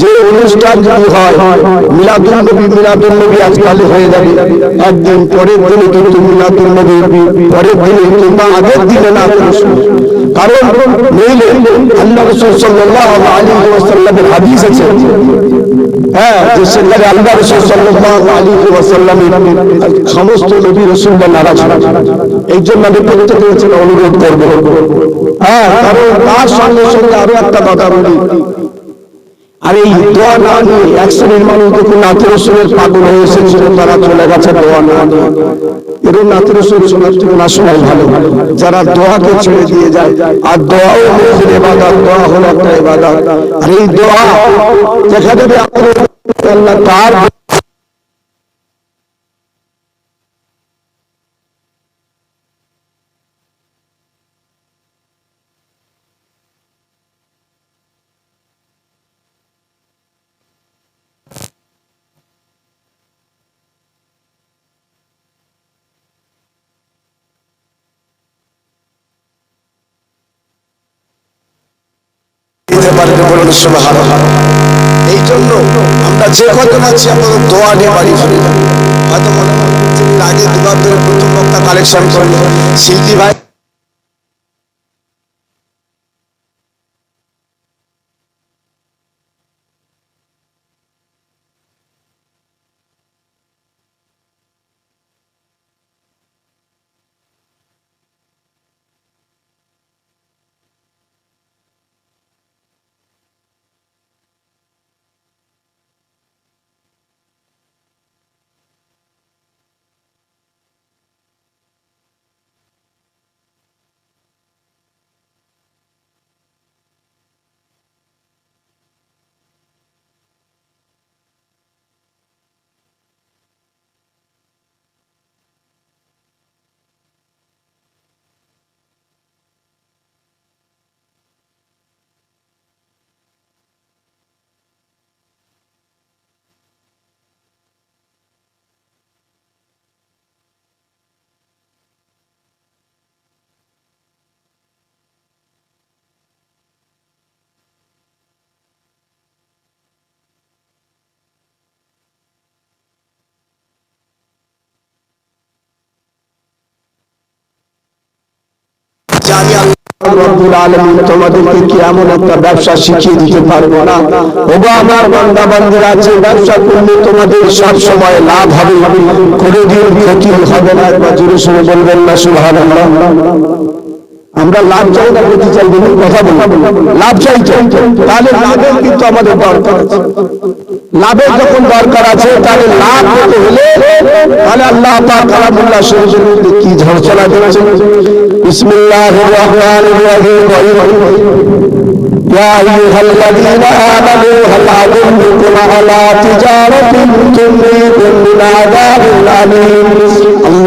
যে অনুষ্ঠান যদি হয়, মিলাদুল নবী মিলাদুল নবী আজকাল হয়ে যাবে। একদিন পরের দিনে কিন্তু মিলাদুল নবী, পরের দিনে কিংবা আগের দিনে না কারণ নইলে আল্লাহ রসুল সাল্লাল্লাহু আলাইহি ওয়াসাল্লামের হাদিস আছে। হ্যাঁ যে সেখানে আল্লাহ রসুল আলাইহি ওয়াসাল্লামের সমস্ত নবী রসুলরা। এই জন্য আমি প্রত্যেকের অনুরোধ করব। হ্যাঁ কারণ তার সঙ্গে সঙ্গে আরও একটা কথা বলি। আর এই দোয়া না নিয়ে এক শ্রেণির মানুষ দেখুন নাথের রসুলের পাগল হয়ে এসেছিল, তারা চলে গেছে দোয়া না নাথের রসুল শোনার থেকে না শোনাই ভালো। যারা দোয়াকে ছেড়ে দিয়ে যায়, আর দোয়াও মুখের এবাদা দোয়া হলো একটা এবাদা আর এই দোয়া যেখানে আল্লাহ তার দিতে পারবে বলুন সুবহানাল্লাহ। এই জন্য আমরা যে কজন আছি আমাদের দোয়া নিয়ে বাড়ি ফিরে যাব। হয়তো মনে হয় আগে দুবার ধরে প্রথম বক্তা কালেকশন করল শিল্পী ভাই জানি আল্লাহ রব্বুল আলামিন তোমাদেরকে কি এমন একটা ব্যবসা শিখিয়ে দিতে পারব না। ওগো আমার বান্দা বান্দিরা যে ব্যবসা করলে তোমাদের সব সময় লাভ হবে, কোনোদিন ক্ষতি হবে না। একবার জোরে শুনে বলবেন না, সুবহানাল্লাহ। আমরা লাভ চাই না, ক্ষতি চাই দেখুন কথা বলব লাভ চাই তাহলে লাভের কিন্তু আমাদের দরকার আছে। লাভের যখন দরকার আছে, তাহলে লাভ পেতে হলে তাহলে আল্লাহ পাক কালামুল্লাহ শরীফের মধ্যে কি ঝড়চলা بسم الله الرحمن الرحيم. يا أيها الذين آمنوا هل أدلكم على تجارة تنجيكم من عذاب أليم؟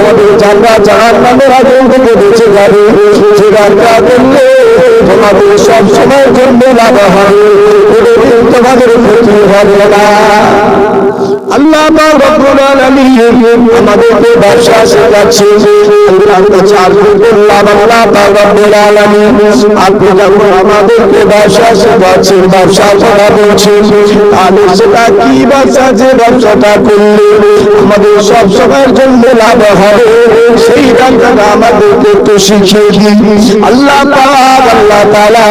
তোমাদের জানা জাহান নামের আগুন থেকে বেঁচে যাবে। যে ব্যবসা করলে তোমাদের সব সময় জন্য হবে তোমাদের ক্ষতি হবে না। আল্লাহ আমাদেরকে ব্যবসা শেখাচ্ছে আল্লাহর কাছে আরজি করলাম আল্লাহ রব্বুল আলামিন, আপনি যখন আমাদেরকে ব্যবসা শেখাচ্ছেন, ব্যবসা কথা বলছেন, তাহলে সেটা কি ব্যবসা যে ব্যবসাটা করলে আমাদের সব সময়ের জন্য লাভ হবে? সেই ব্যবসাটা আমাদেরকে একটু শিখিয়ে দিন। আল্লাহ পাক, আল্লাহ তাআলা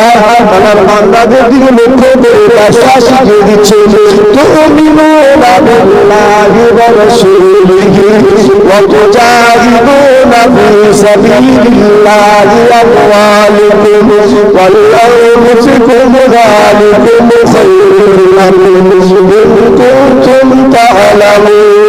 আমার বান্দাদের দিকে লক্ষ্য করে ব্যবসা শিখিয়ে দিচ্ছে বিল্লাহি ওয়া রাসূলিহি ওয়া তুজাহিদুনা ফি সাবিলিল্লাহি আমওয়ালিকুম ওয়াল আনফুসিকুম যালিকুম খায়রুন লাকুম ইন কুনতুম তা'লামুন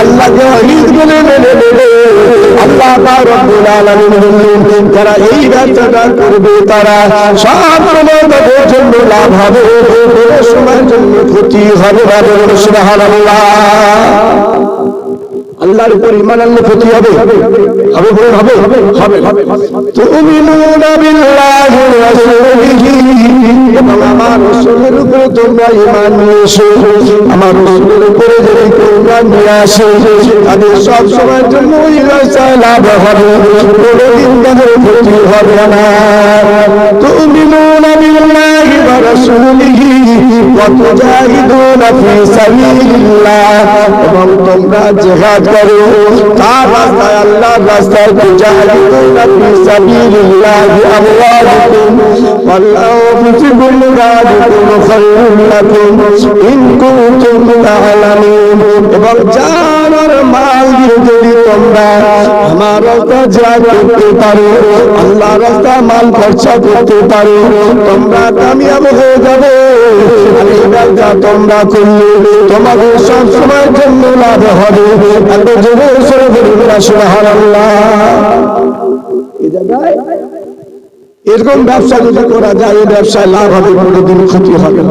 আল্লাহকে অহিত বলে যারা এই ব্যবসাটা করবে, তারা সব সময় তাদের জন্য লাভ হবে সময়ের জন্য ক্ষতি হবে না সুবহানাল্লাহ। আল্লাহর উপর ইমান আনলে ক্ষতি হবে। হবে বলুন হবে হবে আমার রাসূলের উপরে তোমরা ঈমান নিয়ে এসো। আমার রাসূলের উপরে যদি তোমরা নিয়ে আসো, তাদের সব সময়ের জন্য লাভ হবে কোনোদিন তাদের ক্ষতি হবে না। তুমিনুনা বিল্লাহি ওয়া রাসূলিহি। ওয়া তুজাহিদুনা ফি সাবিলিল্লাহ। যখন তোমরা জেহাদ করো, তার রাস্তায় আল্লাহ রাস্তায় তুজাহাদি তোমরা ফি সাবিলিল্লাহি আমওয়ালুকুম। ওয়াল্লাহু মুসিবুল গাদিকুম ইন কুনতুম তা'লামুন এবং জানার মাল দিয়ে যদি তোমরা আমার রাস্তা করতে পারো রাস্তা মাল করতে পারো, তোমরা কামিয়াব হয়ে যাবে। এই তোমরা করলে, তোমাদের সব সময়ের জন্য লাভ হবে। এত জোরে সরে বলুন সুবহানাল্লাহ। এরকম ব্যবসা যদি করা যায়, এই ব্যবসায় লাভ হবে, কোনোদিন ক্ষতি হবে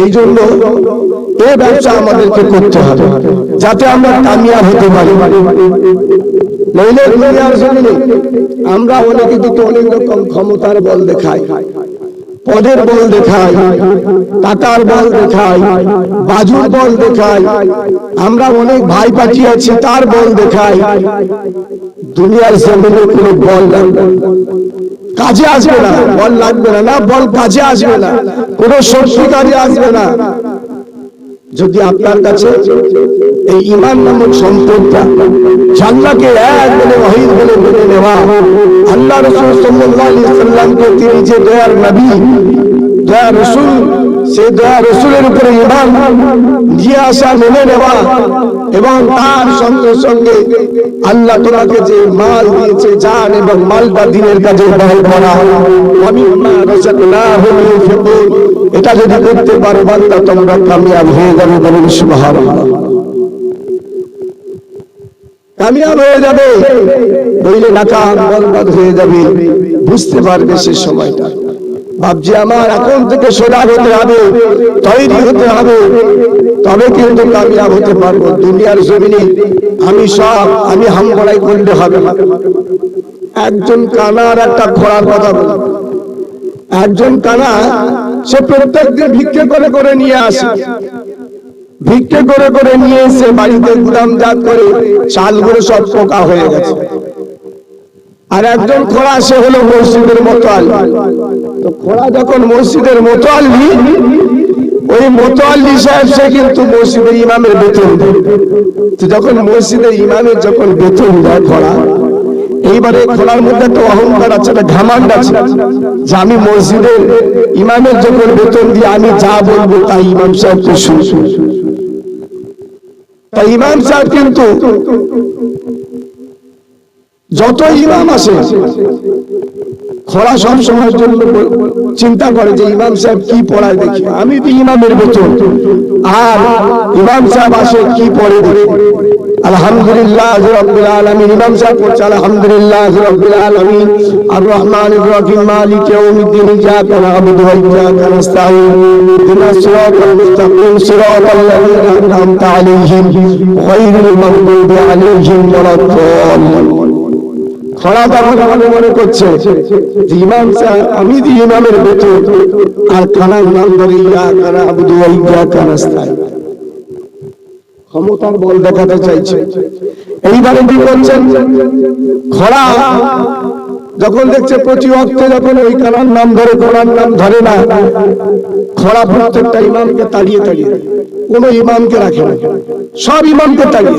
এই জন্য এই ব্যবসা আমাদেরকে করতে হবে, যাতে আমরা কামিয়াব হতে পারি। নইলে আমরা অনেকে দিকে অনেক রকম ক্ষমতার বল দেখাই পদের বল দেখায় টাকার বল দেখায় বাজুর বল দেখায় আমরা অনেক ভাই পাঠি আছি, তার বল দেখায় দুনিয়ার জমিনে কোনো বল কাজে আসবে না, বল লাগবে না না, বল কাজে আসবে না। কোনো শক্তি কাজে আসবে না। যদি আপনার কাছে এই ইমান নামক সম্পদটা জানলাকে এক বলে অহিদ বলে মেনে নেওয়া, আল্লাহ রসুল সাল্লামকে তিনি যে দয়ার নবী, দয়া রসুল সে দয়া রসুলের উপরে ইমান দিয়ে আসা, মেনে নেওয়া এবং তার সঙ্গে সঙ্গে আল্লাহ তোমাকে যে মাল দিয়েছে জান এবং মালটা দিনের কাজে ব্যবহার করা। এটা যদি করতে পারো, বান্দা, তোমরা কামিয়াব হয়ে যাবে বলুন সুবহানাল্লাহ। কামিয়াব হয়ে যাবে। নইলে নাকাম, বরবাদ হয়ে যাবে। বুঝতে পারবে সে সময়টা। ভাবছি, আমার এখন থেকে সজাগ হতে হবে, তৈরি হতে হবে। তবে কিন্তু কামিয়াব হতে পারব। দুনিয়ার জমিনে আমি সব, আমি হামবড়াই করলে হবে। একজন কানার একটা খোড়ার কথা বলি। একজন কানা সে প্রত্যেক দিন ভিক্ষে করে করে নিয়ে আসে। ভিক্ষে করে করে নিয়ে এসে বাড়িতে গুদাম জাত করে চালগুলো সব পোকা হয়ে গেছে। আর একজন খোড়া সে হলো মসজিদের মোতালি তো খোড়া যখন মসজিদের মোতালি ওই মোতালি সাহেব, সে কিন্তু মসজিদের ইমামের বেতন দেয়। তো যখন মসজিদের ইমামের যখন বেতন দেয় খোড়া এইবারে খোলার মধ্যে একটা অহংকার আছে, একটা ঘামান্ড আছে যে আমি মসজিদের ইমামের যখন বেতন দিয়ে আমি যা বলব তাই ইমাম সাহেব তো শুনব। তাই ইমাম সাহেব কিন্তু যত ইমাম আসে খরা সব সময়ের জন্য চিন্তা করে যে ইমাম সাহেব কি পড়ায় দেখি। আমি তো ইমামের বেতন আর ইমাম সাহেব আসে কি পড়ে দেখি। আলহামদুলিল্লাহ রাব্বিল আলামিন। ইমাম সাহেব পড়ছে আলহামদুলিল্লাহ রাব্বিল আলামিন। আর রহমান রহিম মালিক ইয়াউমিদ্দিন। ইyyaka না'বুদু ওয়া নাস্তাঈন। ইহদিনাস সিরাতাল মুস্তাকিম। সিরাতাল আন'আমতা আলাইহিম। আলাইহিম ওয়ালাদ-দাল্লিন খরা ক্ষমতার বল দেখাতে চাইছে। এইবারে কি করছেন? খরা, যখন দেখছে প্রতি অর্থে যখন ওই কানার নাম ধরে কোরআন নাম ধরে না, খরা প্রত্যেকটা ইমামকে তাড়িয়ে তাড়িয়ে, কোন ইমামকে রাখে না। সব ইমামকে তাড়িয়ে।